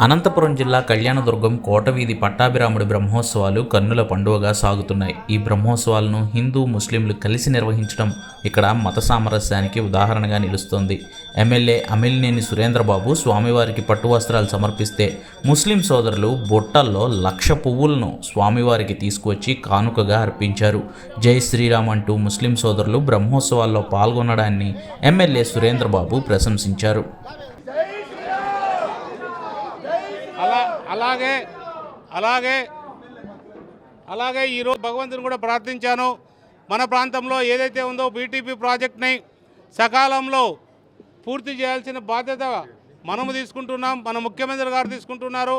అనంతపురం జిల్లా కళ్యాణదుర్గం కోటవీధి పట్టాభిరాముడి బ్రహ్మోత్సవాలు కన్నుల పండుగగా సాగుతున్నాయి. ఈ బ్రహ్మోత్సవాలను హిందూ ముస్లింలు కలిసి నిర్వహించడం ఇక్కడ మత సామరస్యానికి ఉదాహరణగా నిలుస్తోంది. ఎమ్మెల్యే అమిలినేని సురేంద్రబాబు స్వామివారికి పట్టు వస్త్రాలు సమర్పిస్తే ముస్లిం సోదరులు బుట్టల్లో లక్ష పువ్వులను స్వామివారికి తీసుకువచ్చి కానుకగా అర్పించారు. జై శ్రీరామ్ అంటూ ముస్లిం సోదరులు బ్రహ్మోత్సవాల్లో పాల్గొనడాన్ని ఎమ్మెల్యే సురేంద్రబాబు ప్రశంసించారు. అలాగే అలాగే అలాగే ఈరోజు భగవంతుని కూడా ప్రార్థించాను. మన ప్రాంతంలో ఏదైతే ఉందో బీటీపీ ప్రాజెక్ట్ని సకాలంలో పూర్తి చేయాల్సిన బాధ్యత మనము తీసుకుంటున్నాం మన ముఖ్యమంత్రి గారు తీసుకుంటున్నారు.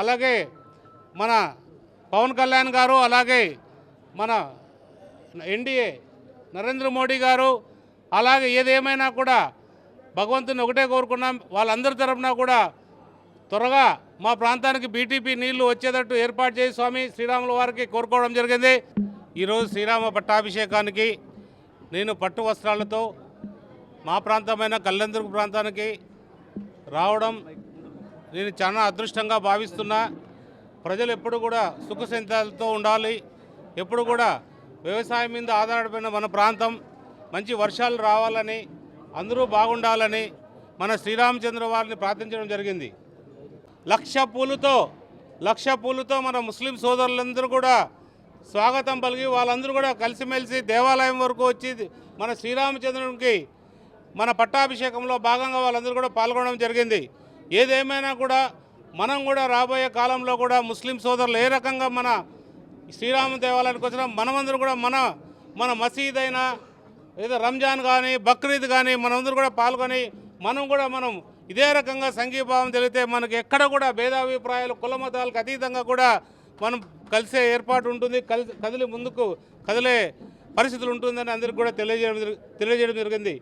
అలాగే మన పవన్ కళ్యాణ్ గారు అలాగే మన ఎన్డీఏ నరేంద్ర మోడీ గారు అలాగే ఏదేమైనా కూడా భగవంతుని ఒకటే కోరుకున్నాం. వాళ్ళందరి తరఫున కూడా త్వరగా మా ప్రాంతానికి బీటీపీ నీళ్ళు వచ్చేటట్టు ఏర్పాటు చేసి స్వామి శ్రీరాముల వారికి కోరుకోవడం జరిగింది. ఈరోజు శ్రీరామ పట్టాభిషేకానికి నేను పట్టు వస్త్రాలతో మా ప్రాంతమైన కళ్యాణదుర్గ ప్రాంతానికి రావడం నేను చాలా అదృష్టంగా భావిస్తున్నా. ప్రజలు ఎప్పుడు కూడా సుఖసంతాలతో ఉండాలి. ఎప్పుడు కూడా వ్యవసాయం మీద ఆధారపడిన మన ప్రాంతం మంచి వర్షాలు రావాలని అందరూ బాగుండాలని మన శ్రీరామచంద్ర వారిని ప్రార్థించడం జరిగింది. లక్ష పూలతో లక్ష పూలతో మన ముస్లిం సోదరులందరూ కూడా స్వాగతం పలికి వాళ్ళందరూ కూడా కలిసిమెలిసి దేవాలయం వరకు వచ్చి మన శ్రీరామచంద్రునికి మన పట్టాభిషేకంలో భాగంగా వాళ్ళందరూ కూడా పాల్గొనడం జరిగింది. ఏదేమైనా కూడా మనం కూడా రాబోయే కాలంలో కూడా ముస్లిం సోదరులు ఏ రకంగా మన శ్రీరామ దేవాలయానికి వచ్చినా మనమందరూ కూడా మన మన మసీద్ అయినా ఏదో రంజాన్ కానీ బక్రీద్ కానీ మనందరూ కూడా పాల్గొని మనం కూడా మనం ఇదే రకంగా సంఘీభావం తెలితే మనకి ఎక్కడ కూడా భేదాభిప్రాయాలు కుల మతాలకు అతీతంగా కూడా మనం కలిసే ఏర్పాటు ఉంటుంది కదిలి ముందుకు కదిలే పరిస్థితులు ఉంటుందని అందరికీ కూడా తెలియజేయడం జరి- తెలియజేయడం జరిగింది.